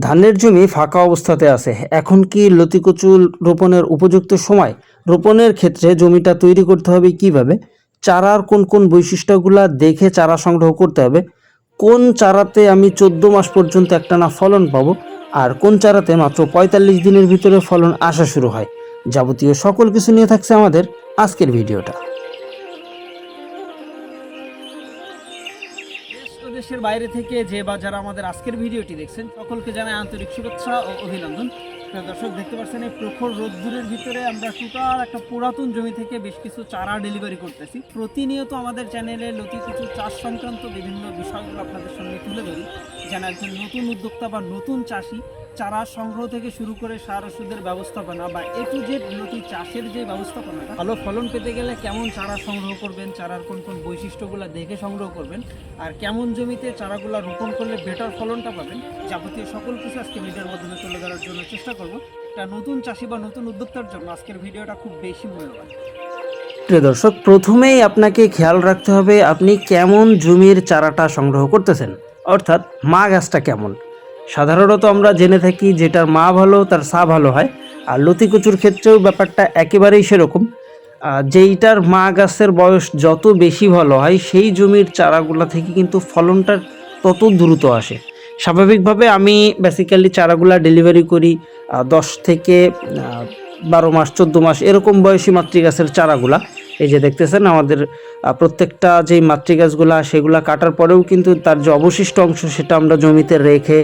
ধানের জমি ফাঁকা অবস্থাতে আছে। এখন কি লতিকচু রোপণের উপযুক্ত সময়? রোপণের ক্ষেত্রে জমিটা তৈরি করতে হবে কীভাবে? চারার কোন কোন বৈশিষ্ট্যগুলা দেখে চারা সংগ্রহ করতে হবে? কোন চারাতে আমি চোদ্দ মাস পর্যন্ত একটানা ফলন পাবো? আর কোন চারাতে মাত্র পঁয়তাল্লিশ দিনের ভিতরে ফলন আসা শুরু হয়? যাবতীয় সকল কিছু নিয়ে থাকছে আমাদের আজকের ভিডিওটা। দেশের বাইরে থেকে যে বা যারা আমাদের আজকের ভিডিওটি দেখছেন, সকলকে জানাই আন্তরিক শুভেচ্ছা ও অভিনন্দন। দর্শক, দেখতে পাচ্ছেন এই প্রখর রোদ্দুরের ভিতরে আমরা টোটাল একটা পুরাতন জমি থেকে বেশ কিছু চারা ডেলিভারি করতেছি। প্রতিনিয়ত আমাদের চ্যানেলে নতুন কিছু চাষ সংক্রান্ত বিভিন্ন বিষয়গুলো আপনাদের সঙ্গে তুলে ধরি। যেন একজন নতুন উদ্যোক্তা বা নতুন চাষি, চারা সংগ্রহ থেকে শুরু করে সার ওষুধের ব্যবস্থাপনা বা এ টু জেড লতি চাষের যে ব্যবস্থাপনাটা ভালো ফলন পেতে গেলে কেমন চারা সংগ্রহ করবেন, চারার কোন কোন বৈশিষ্ট্যগুলো দেখে সংগ্রহ করবেন, আর কেমন জমিতে চারাগুলো রোপণ করলে বেটার ফলনটা পাবেন, যাবতীয় সকল কিছু আজকে ভিডিওর মাধ্যমে তুলে ধরার জন্য চেষ্টা করব। একটা নতুন চাষি বা নতুন উদ্যোক্তার জন্য আজকের ভিডিওটা খুব বেশি মূল্যবান। প্রিয় দর্শক, প্রথমেই আপনাকে খেয়াল রাখতে হবে আপনি কেমন জমির চারাটা সংগ্রহ করতেছেন। অর্থাৎ মা গাছটা কেমন? সাধারণত আমরা জেনে থাকি যেটার মা ভালো, তার সা ভালো হয়। আর লতিকুচুর ক্ষেত্রেও ব্যাপারটা একেবারেই সেরকম। যেইটার মা গাছের বয়স যত বেশি ভালো হয়, সেই জমির চারাগুলা থেকে কিন্তু ফলনটা তত দ্রুত আসে। স্বাভাবিকভাবে আমি বেসিক্যালি চারাগুলা ডেলিভারি করি দশ থেকে বারো মাস, চোদ্দ মাস এরকম বয়সী মাতৃগাছের চারাগুলা। এই যে দেখতেছেন আমাদের প্রত্যেকটা যেই মাতৃগাছগুলা, সেগুলা কাটার পরেও কিন্তু তার যে অবশিষ্ট অংশ সেটা আমরা জমিতে রেখে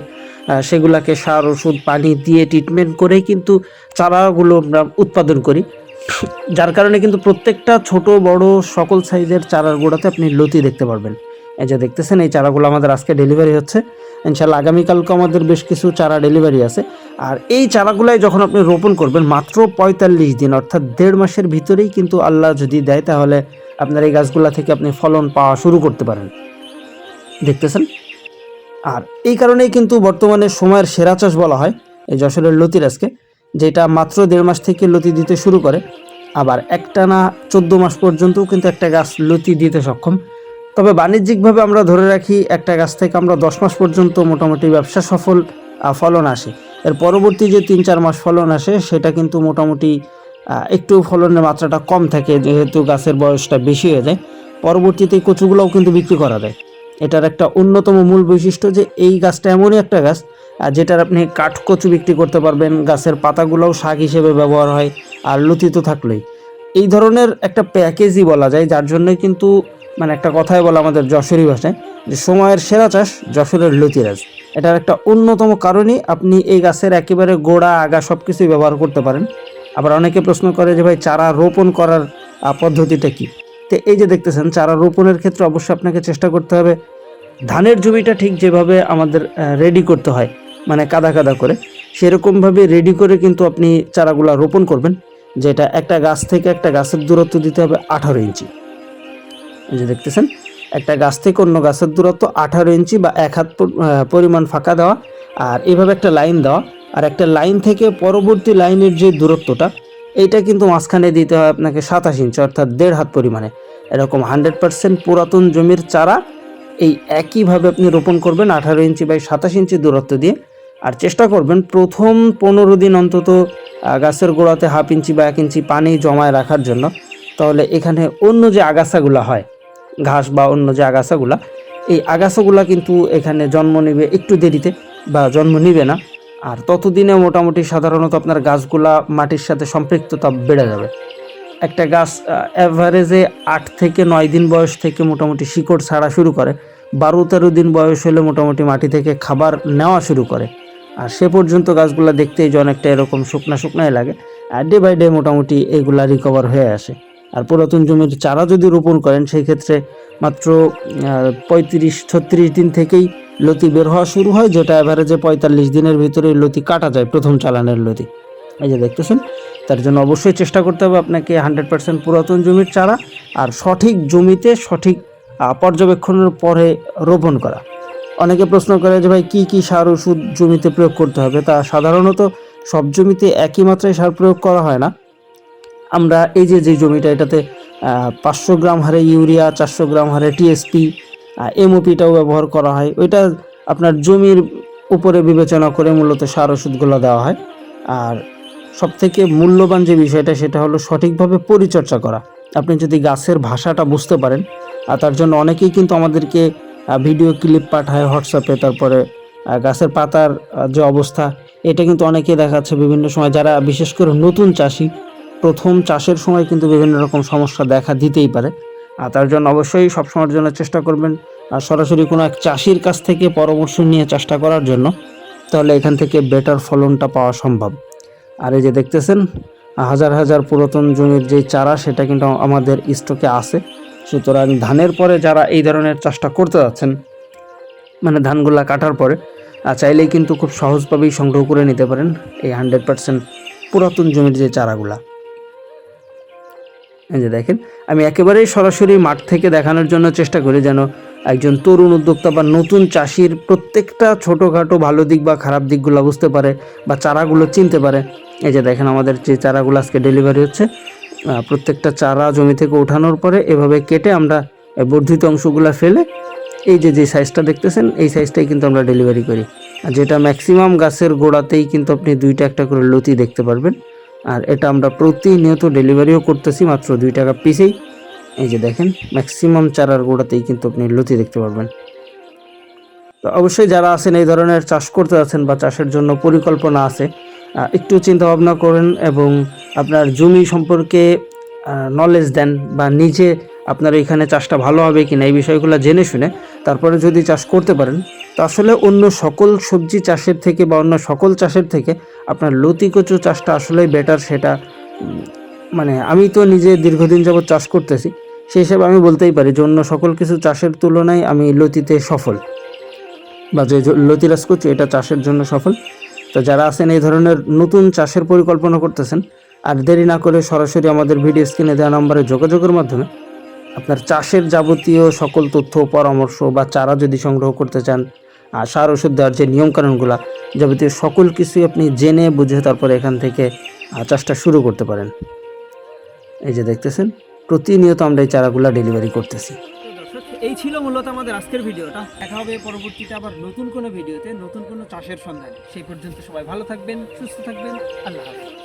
সেগুলাকে সার, ওষুধ, পানি দিয়ে ট্রিটমেন্ট করে কিন্তু চারাগুলো আমরা উৎপাদন করি। যার কারণে কিন্তু প্রত্যেকটা ছোট, বড় সকল সাইজের চারার গোড়াতে আপনি লতি দেখতে পারবেন। এই যে দেখতেছেন, এই চারাগুলো আমাদের আজকে ডেলিভারি হচ্ছে। ইনশাল্লাহ আগামীকালকে আমাদের বেশ কিছু চারা ডেলিভারি আছে। আর এই চারাগুলাই যখন আপনি রোপণ করবেন, মাত্র পঁয়তাল্লিশ দিন, অর্থাৎ দেড় মাসের ভিতরেই কিন্তু আল্লাহ যদি দেয়, তাহলে আপনার এই গাছগুলা থেকে আপনি ফলন পাওয়া শুরু করতে পারেন। দেখতেছেন? আর এই কারণেই কিন্তু বর্তমানে সময়ের সেরা চাষ বলা হয়, এই যশোরের লতিরাজকে যেটা মাত্র দেড় মাস থেকে লতি দিতে শুরু করে। আবার একটানা চোদ্দ মাস পর্যন্তও কিন্তু একটা গাছ লতি দিতে সক্ষম। তবে বাণিজ্যিকভাবে আমরা ধরে রাখি, একটা গাছ থেকে আমরা দশ মাস পর্যন্ত মোটামুটি ব্যবসা সফল ফলন আসে। এর পরবর্তী যে তিন চার মাস ফলন আসে, সেটা কিন্তু মোটামুটি একটু ফলনের মাত্রাটা কম থাকে, যেহেতু গাছের বয়সটা বেশি হয়ে যায়। পরবর্তীতে কচুগুলোও কিন্তু বিক্রি করা যায়। এটার একটা অন্যতম মূল বৈশিষ্ট্য যে, এই গাছটা এমনই একটা গাছ যেটার আপনি কাঠ কচু বিক্রি করতে পারবেন, গাছের পাতাগুলোও শাক হিসেবে ব্যবহার হয়, আর লতি তো থাকলোই। এই ধরনের একটা প্যাকেজই বলা যায়, যার জন্যই কিন্তু মানে একটা কথাই বলা আমাদের যশোরী ভাষায় যে সময়ের সেরা চাষ যশোরের লতিরাজ। এটার একটা অন্যতম কারণই আপনি এই গাছের একেবারে গোড়া, আগা সব কিছুই ব্যবহার করতে পারেন। আবার অনেকে প্রশ্ন করে যে ভাই চারা রোপণ করার পদ্ধতিটা কি? তো এই যে দেখতেছেন, চারা রোপণের ক্ষেত্রে অবশ্যই আপনাকে চেষ্টা করতে হবে ধানের জমিটা ঠিক যেভাবে আমাদের রেডি করতে হয় মানে কাদা কাদা করে। সেরকমভাবে রেডি করে কিন্তু আপনি চারাগুলা রোপণ করবেন, যেটা একটা গাছ থেকে একটা গাছের দূরত্ব দিতে হবে আঠারো ইঞ্চি। এই যে দেখতেছেন একটা গাছ থেকে অন্য গাছের দূরত্ব আঠারো ইঞ্চি বা এক হাত পরিমাণ ফাঁকা দেওয়া আর এভাবে একটা লাইন দেওয়া। আর একটা লাইন থেকে পরবর্তী লাইনের যে দূরত্বটা, এইটা কিন্তু মাঝখানে দিতে হয় আপনাকে সাতাশ ইঞ্চি অর্থাৎ দেড় হাত পরিমাণে। এরকম হান্ড্রেড পার্সেন্ট পুরাতন জমির চারা এই একইভাবে আপনি রোপণ করবেন আঠারো ইঞ্চি বাই সাতাশ ইঞ্চি দূরত্ব দিয়ে। আর চেষ্টা করবেন প্রথম পনেরো দিন অন্তত গাছের গোড়াতে হাফ ইঞ্চি বা এক ইঞ্চি পানি জমায় রাখার জন্য। তাহলে এখানে অন্য যে আগাছাগুলো হয় ঘাস বা অন্য যে আগাছাগুলা, এই আগাছাগুলা কিন্তু এখানে জন্ম নেবে একটু দেরিতে বা জন্ম নিবে না। আর ততদিনে মোটামুটি সাধারণত আপনার গাছগুলা মাটির সাথে সম্পৃক্ততা বেড়ে যাবে। একটা গাছ অ্যাভারেজে আট থেকে নয় দিন বয়স থেকে মোটামুটি শিকড় ছাড়া শুরু করে বারো তেরো দিন বয়স হলে মোটামুটি মাটি থেকে খাবার নেওয়া শুরু করে। আর সে পর্যন্ত গাছগুলো দেখতেই যে অনেকটা এরকম শুকনা শুকনাই লাগে। আর ডে বাই ডে মোটামুটি এগুলা রিকভার হয়ে আসে। আর পুরাতন জমির চারা যদি রোপণ করেন, সেই ক্ষেত্রে মাত্র পঁয়ত্রিশ, ছত্রিশ দিন থেকেই লতি বের হওয়া শুরু হয়, যেটা অ্যাভারেজে পঁয়তাল্লিশ দিনের ভিতরে লতি কাটা যায়, প্রথম চালানের লতি। এই যে দেখতেছেন, তার জন্য অবশ্যই চেষ্টা করতে হবে আপনাকে হান্ড্রেড পার্সেন্ট পুরাতন জমির চারা আর সঠিক জমিতে সঠিক পর্যবেক্ষণের পরে রোপণ করা। অনেকে প্রশ্ন করে যে ভাই, কি কি সার ওষুধ জমিতে প্রয়োগ করতে হবে? তা সাধারণত সব জমিতে একই মাত্রায় সার প্রয়োগ করা হয় না। আমরা এই যে যে জমিটা এটাতে পাঁচশো গ্রাম হারে ইউরিয়া, চারশো গ্রাম হারে টিএসপি এমওপিটাও ব্যবহার করা হয়। ওইটা আপনার জমির উপরে বিবেচনা করে মূলত সার ওষুধগুলো দেওয়া হয়। আর সবথেকে মূল্যবান যে বিষয়টা, সেটা হলো সঠিকভাবে পরিচর্যা করা। আপনি যদি গাছের ভাষাটা বুঝতে পারেন, আর তার জন্য অনেকেই কিন্তু আমাদেরকে ভিডিও ক্লিপ পাঠায় হোয়াটসঅ্যাপে, তারপরে গাছের পাতার যে অবস্থা, এটা কিন্তু অনেকেই দেখাচ্ছে বিভিন্ন সময়। যারা বিশেষ করে নতুন চাষি প্রথম চাষের সময় কিন্তু বিভিন্ন রকম সমস্যা দেখা দিতেই পারে। আর তার জন্য অবশ্যই সবসময়ের জন্য চেষ্টা করবেন, আর সরাসরি কোনো এক চাষির কাছ থেকে পরামর্শ নিয়ে চেষ্টা করার জন্য, তাহলে এখান থেকে বেটার ফলনটা পাওয়া সম্ভব। আর এই যে দেখতেছেন, হাজার হাজার পুরাতন জমির যে চারা, সেটা কিন্তু আমাদের স্টকে আছে। সুতরাং ধানের পরে যারা এই ধরনের চাষটা করতে যাচ্ছেন মানে ধানগুলা কাটার পরে চাইলেই কিন্তু খুব সহজভাবেই সংগ্রহ করে নিতে পারেন এই হান্ড্রেড পার্সেন্ট পুরাতন জমির যে চারাগুলা। যে দেখেন, আমি একেবারেই সরাসরি মাঠ থেকে দেখানোর জন্য চেষ্টা করি যেন একজন তরুণ উদ্যোক্তা বা নতুন চাষির প্রত্যেকটা ছোটোখাটো ভালো দিক বা খারাপ দিকগুলো বুঝতে পারে বা চারাগুলো চিনতে পারে। এই যে দেখেন, আমাদের যে চারাগুলো আজকে ডেলিভারি হচ্ছে প্রত্যেকটা চারা জমি থেকে ওঠানোর পরে এভাবে কেটে আমরা বর্ধিত অংশগুলো ফেলে এই যে যে সাইজটা দেখতেছেন, এই সাইজটাই কিন্তু আমরা ডেলিভারি করি। আর যেটা ম্যাক্সিমাম গাছের গোড়াতেই কিন্তু আপনি দুইটা একটা করে লতি দেখতে পারবেন। আর এটা আমরা প্রতিনিয়ত ডেলিভারিও করতেছি মাত্র দুই টাকা পিসেই। এই যে দেখেন ম্যাক্সিমাম চারার গোড়াতেই কিন্তু আপনি লতি দেখতে পারবেন। তো অবশ্যই যারা আছেন এই ধরনের চাষ করতে আছেন বা চাষের জন্য পরিকল্পনা আছে একটু চিন্তা ভাবনা করেন এবং আপনার জমি সম্পর্কে নলেজ দেন বা নিজে আপনার এখানে চাষটা ভালো হবে কি না এই বিষয়গুলো জেনে শুনে তারপরে যদি চাষ করতে পারেন, তো আসলে অন্য সকল সবজি চাষের থেকে বা অন্য সকল চাষের থেকে আপনার লতি কচু চাষটা আসলেই বেটার সেটা মানে আমি তো নিজে দীর্ঘদিন যাবত চাষ করতেছি সেই হিসাবে আমি বলতেই পারি যে অন্য সকল কিছু চাষের তুলনায় আমি লতিতে সফল বা যে জ- লতিরাজ কচু, এটা চাষের জন্য সফল। তো যারা আছেন এই ধরনের নতুন চাষের পরিকল্পনা করতেছেন, আর দেরি না করে সরাসরি আমাদের ভিডিও স্ক্রিনে দেওয়া নম্বরে যোগাযোগের মাধ্যমে আপনার চাষের যাবতীয় সকল তথ্য, পরামর্শ বা চারা যদি সংগ্রহ করতে চান আর সার, ওষুধ দেওয়ার যে নিয়মকানুনগুলো, যাবতীয় সকল কিছুই আপনি জেনে বুঝে তারপরে এখান থেকে চাষটা শুরু করতে পারেন। এই যে দেখতেছেন, প্রতিনিয়ত আমরা এই চারাগুলা ডেলিভারি করতেছি। এই ছিল মূলত আমাদের আজকের ভিডিওটা। দেখা হবে পরবর্তীতে আবার নতুন কোনো ভিডিওতে, নতুন কোনো চাষের সন্ধানে। সেই পর্যন্ত সবাই ভালো থাকবেন, সুস্থ থাকবেন, আল্লাহ হাফেজ।